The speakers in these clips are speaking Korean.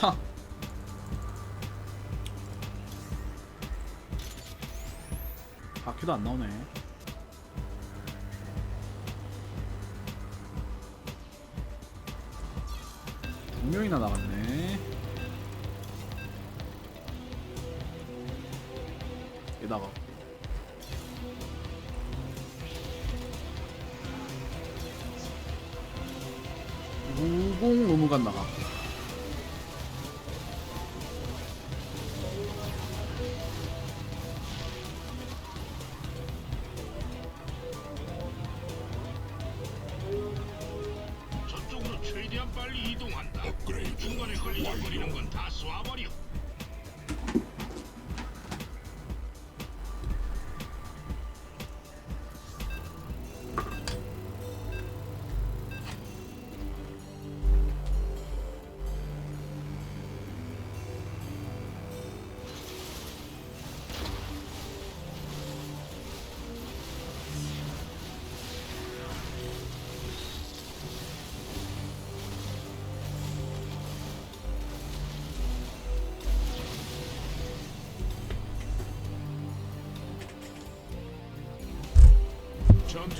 하. 바퀴도 안 나오네. 두 명이나 나갔네. 여기다가 무공 의무관 나가. 건다 쏴버려.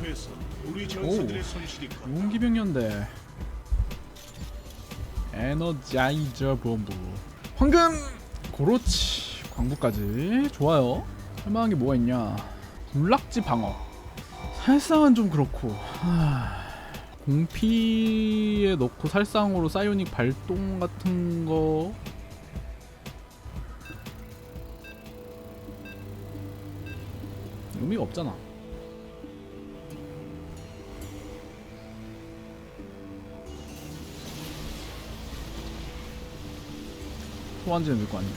전투에서 우리 전사들의 손실이 컸다. 용기병연대. 에너자이저 본부. 황금! 그렇지 광부까지. 좋아요. 할만한 게 뭐가 있냐? 군락지 방어. 살상은 좀 그렇고. 하... 공피에 넣고 살상으로 사이오닉 발동 같은 거. 의미가 없잖아 소환지는 넣을 거 아니야.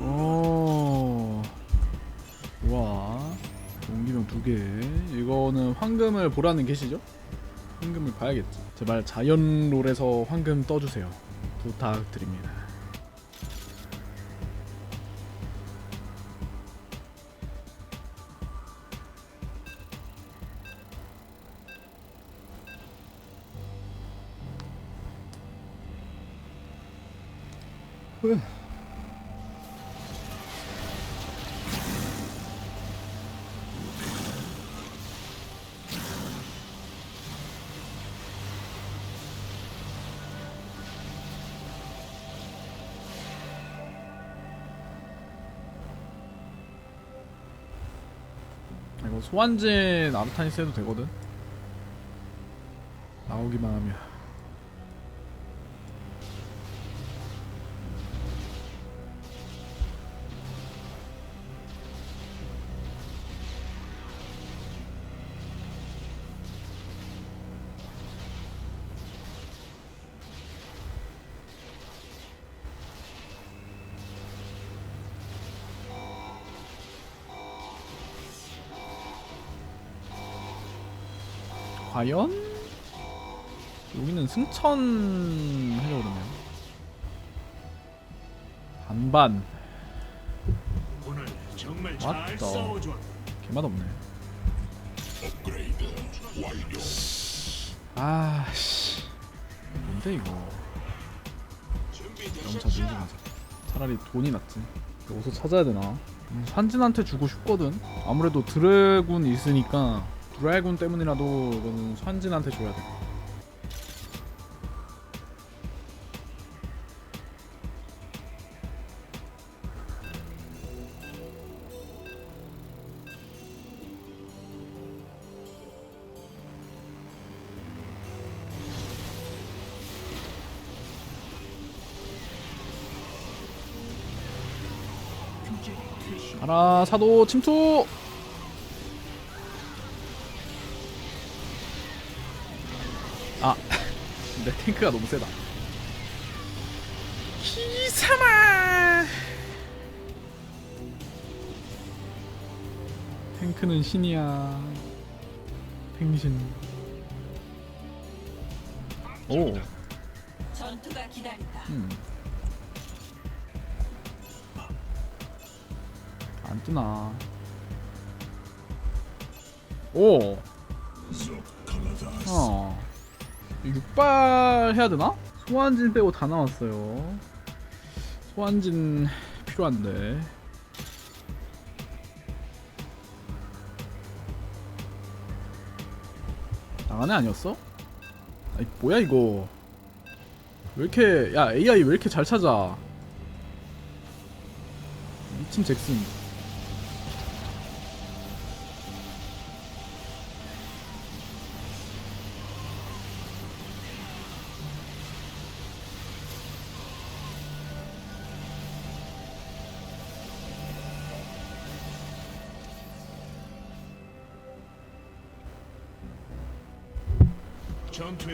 오. 와. 용기병 두 개. 이거는 황금을 보라는 계시죠? 봐야겠지. 제발 자연 롤에서 황금 떠주세요. 부탁드립니다. 왜? 소환진 아르타니스 해도 되거든? 나오기만 하면 과연? 여기는 승천 하려고 그러네요. 반반. 오늘 정말 맞다. 잘 싸워주었다. 개맛 없네. 아 씨. 뭔데 이거? 영차 밀지 마자 차라리 돈이 낫지. 어디서 찾아야 되나? 음, 산진한테 주고 싶거든. 아무래도 드래곤 있으니까 드래곤 때문이라도 이거는 산진한테 줘야 돼. 가라 사도 침투 탱크가 너무 세다 기사마 탱크는 신이야 탱신 오. 전투가 기다린다. 음. 안 뜨나. 오. 어. 육발 해야 되나? 소환진 빼고 다 나왔어요. 소환진 필요한데. 나가네 아니었어? 아니 뭐야 이거? 왜 이렇게 야 AI 왜 이렇게 잘 찾아? 미친 잭슨.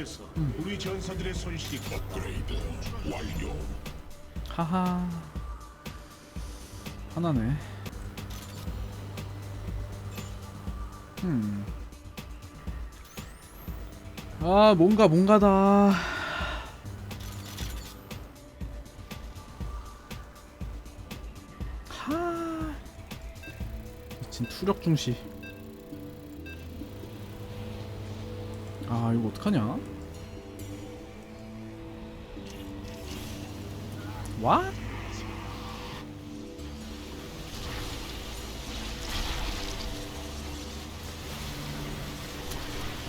전투에서 우리 전사들의 손실이 업그레이드 완료. 하하. 하나네. 음. 아, 뭔가 뭔가다. 하. 미친 투력 중시. 이거 어떡하냐? 와?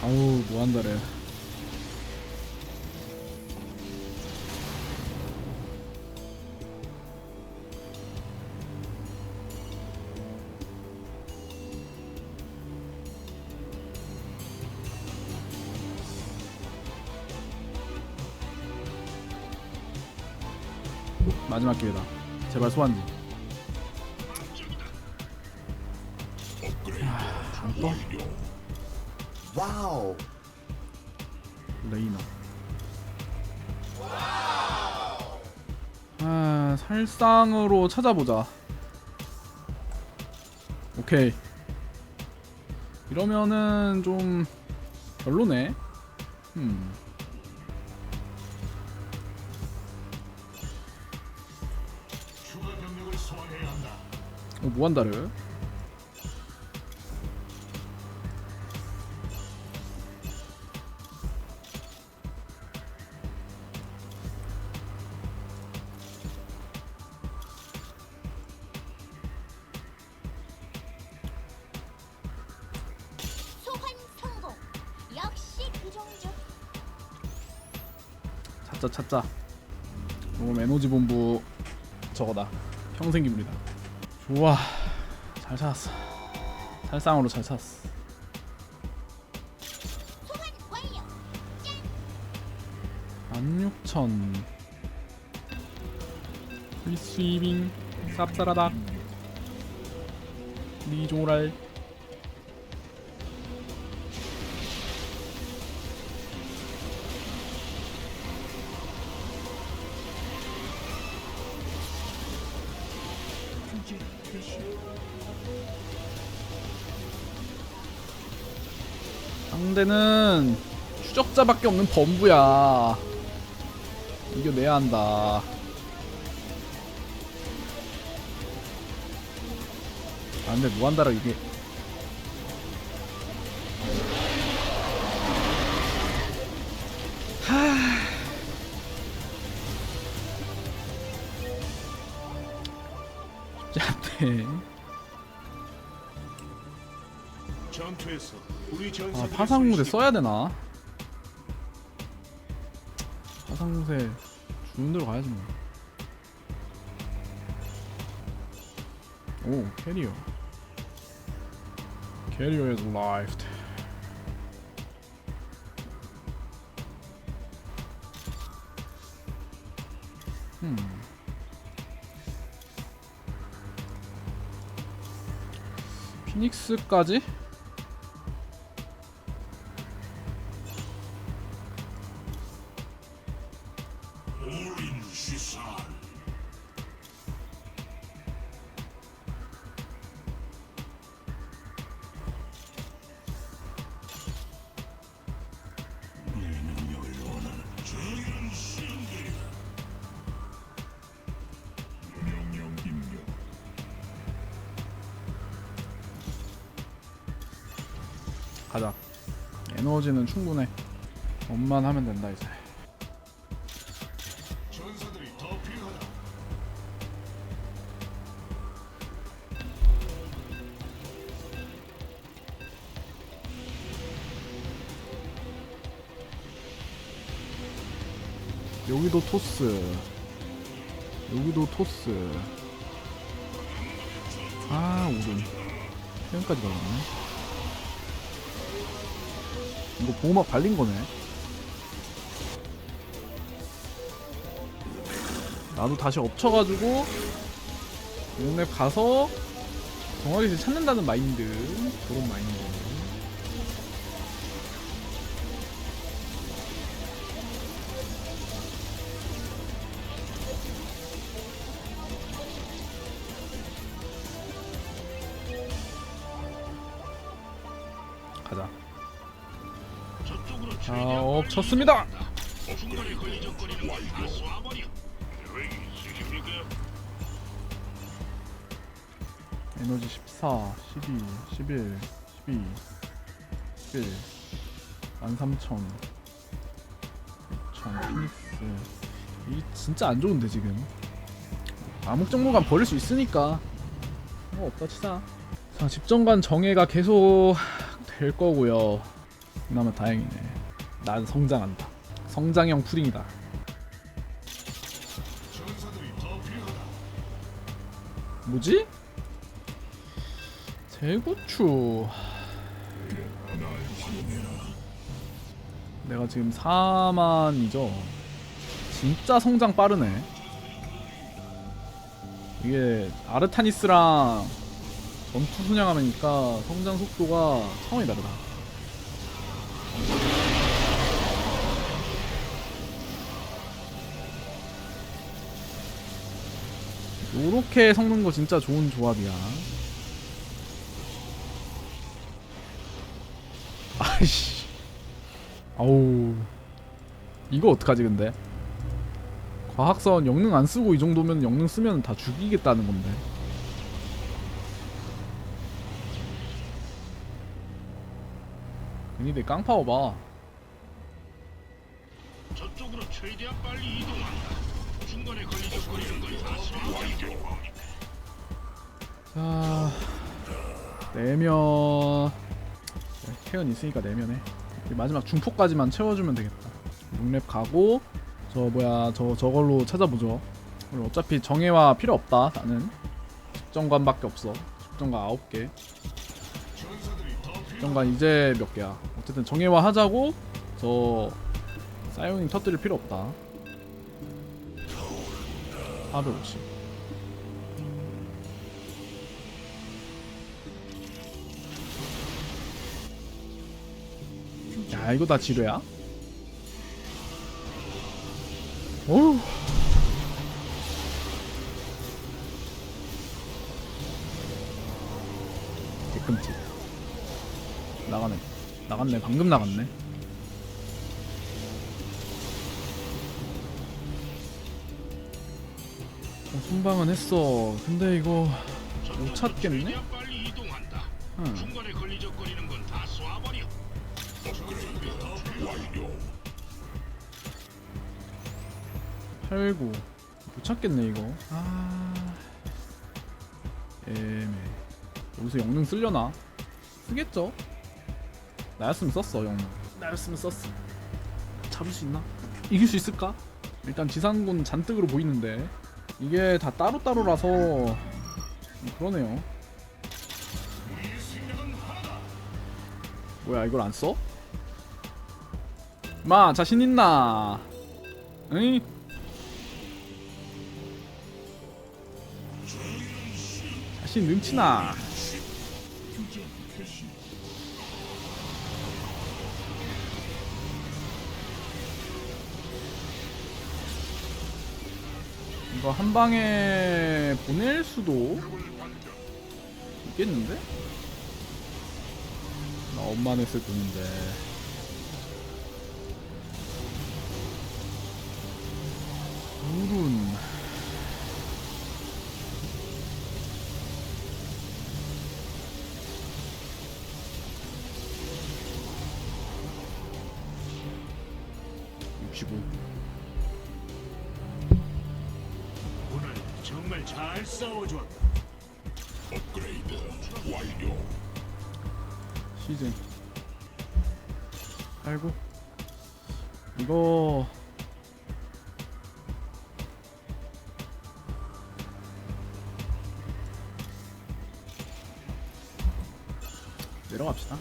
아우 뭐한다래 마지막 기회다 제발 소환지 안 떠? 와우. 레이나. 아, 살상으로 찾아보자. 오케이. 이러면은 좀 별로네. 음. 성공. 역시 그. 찾자 찾자. 요거 에너지 본부 저거다. 평생 기물이다. 좋아. 잘 찾았어. 살상으로 잘 찾았어. 소환 완료. 16,000 리스위빙 쌉싸라닥 리조랄 추적자밖에 없는 범부야 이겨내야 한다. 아 근데 무한다라 이게 하... 쉽지 않네. 우리 아 파상무대 써야 되나? 파상무새 주는 대로 가야지 뭐. 오 캐리어. 캐리어 is life. 음. 피닉스까지? 에너지는 충분해. 업만 하면 된다 이제. 여기도 토스. 여기도 토스. 아 오른 태연까지 걸렸네 이거 보호막 발린 거네. 나도 다시 엎쳐가지고 용랩 가서 정확히 찾는다는 마인드. 그런 마인드 최대한 엎쳤습니다? 에너지 14, 12, 11, 12, 11, 13,000, 6,000, 피닉스. 이 진짜 안 좋은데 지금. 암흑 정보관 버릴 수 있으니까 뭐 없다 치자. 자 집정관 정예가 계속 될 거고요. 그나마 다행이네. 난 성장한다. 성장형 푸딩이다. 뭐지? 제고추 내가 지금 4만이죠 진짜 성장 빠르네 이게 아르타니스랑 전투 순양하니까 성장 속도가 차원이 다르다 요렇게 섞는 거 진짜 좋은 조합이야. 아이씨. 아우. 이거 어떡하지 근데? 과학선 영능 안 쓰고 이 정도면 영능 쓰면 다 죽이겠다는 건데. 괜히 내 깡파워 봐. 저쪽으로 최대한 빨리 이동한다. 중간에 걸리적거리는 건다 쏴버려. 자 내면. 네, 태연 있으니까 내면에 마지막 중폭까지만 채워주면 되겠다. 6렙 가고 저 뭐야 저 저걸로 찾아보죠. 우리 어차피 정예화 필요 없다 나는. 집정관밖에 없어. 집정관 9개. 전사들이 더 필요. 집정관 이제 몇 개야. 어쨌든 정예화 하자고 저 사이오닝 터뜨릴 필요 없다 450 야 이거 다 지뢰야? 어우. 뒤꿈치. 나가네. 나갔네. 방금 나갔네 어, 순방은 했어 근데 이거 못 찾겠네? 응. 중간에 걸리적거리는 건 다 쏴버려. 전사들이 더 필요하다. 89. 못 찾겠네 이거. 아. 애매. 여기서 영능 쓸려나? 쓰겠죠? 나였으면 썼어 영능. 나였으면 썼어. 잡을 수 있나? 이길 수 있을까? 일단 지상군 잔뜩으로 보이는데 이게 다 따로따로라서 음, 그러네요. 뭐야 이걸 안 써? 마 자신 있나? 응? 자신 능치나? 이거 한 방에 보낼 수도 있겠는데? 나 엄마 냈을 뿐인데. 물은 시즌. 아이고. 이거 내려갑시다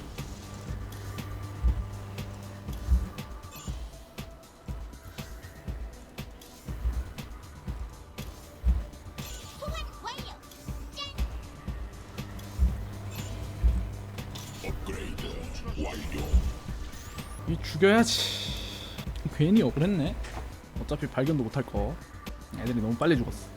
죽여야지. 괜히 억울했네. 어차피 발견도 못할 거. 애들이 너무 빨리 죽었어.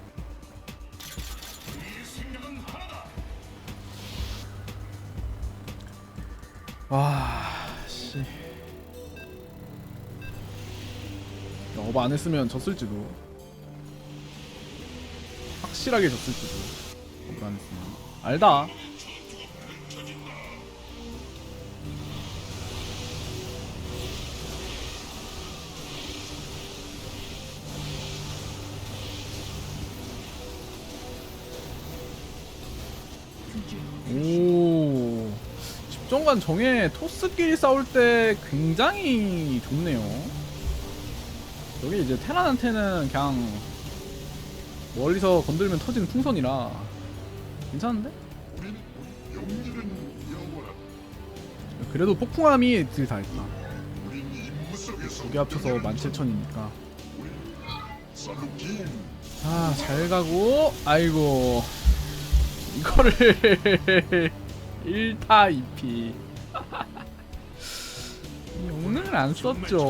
와씨. 어바 안 했으면 졌을지도. 확실하게 졌을지도. 어바 안 했으면. 알다 오. 집정관 정에 토스끼리 싸울 때 굉장히 좋네요. 여기 이제 테란한테는 그냥 멀리서 건들면 터지는 풍선이라 괜찮은데? 그래도 폭풍함이 딜 다 했다. 두개 합쳐서 17,000이니까. 아 잘 가고 아이고 이거를 1타 2피 영능을 안 정말 썼죠.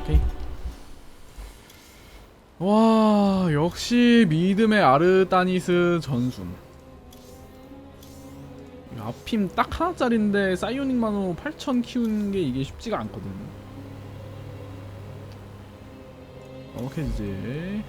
오케이. 와 역시 미드의 아르다니스 전순. 이 앞힘 딱 하나짜린데 사이오닉 만으로 8000 키우는 게 이게 쉽지가 않거든. 오케이 이제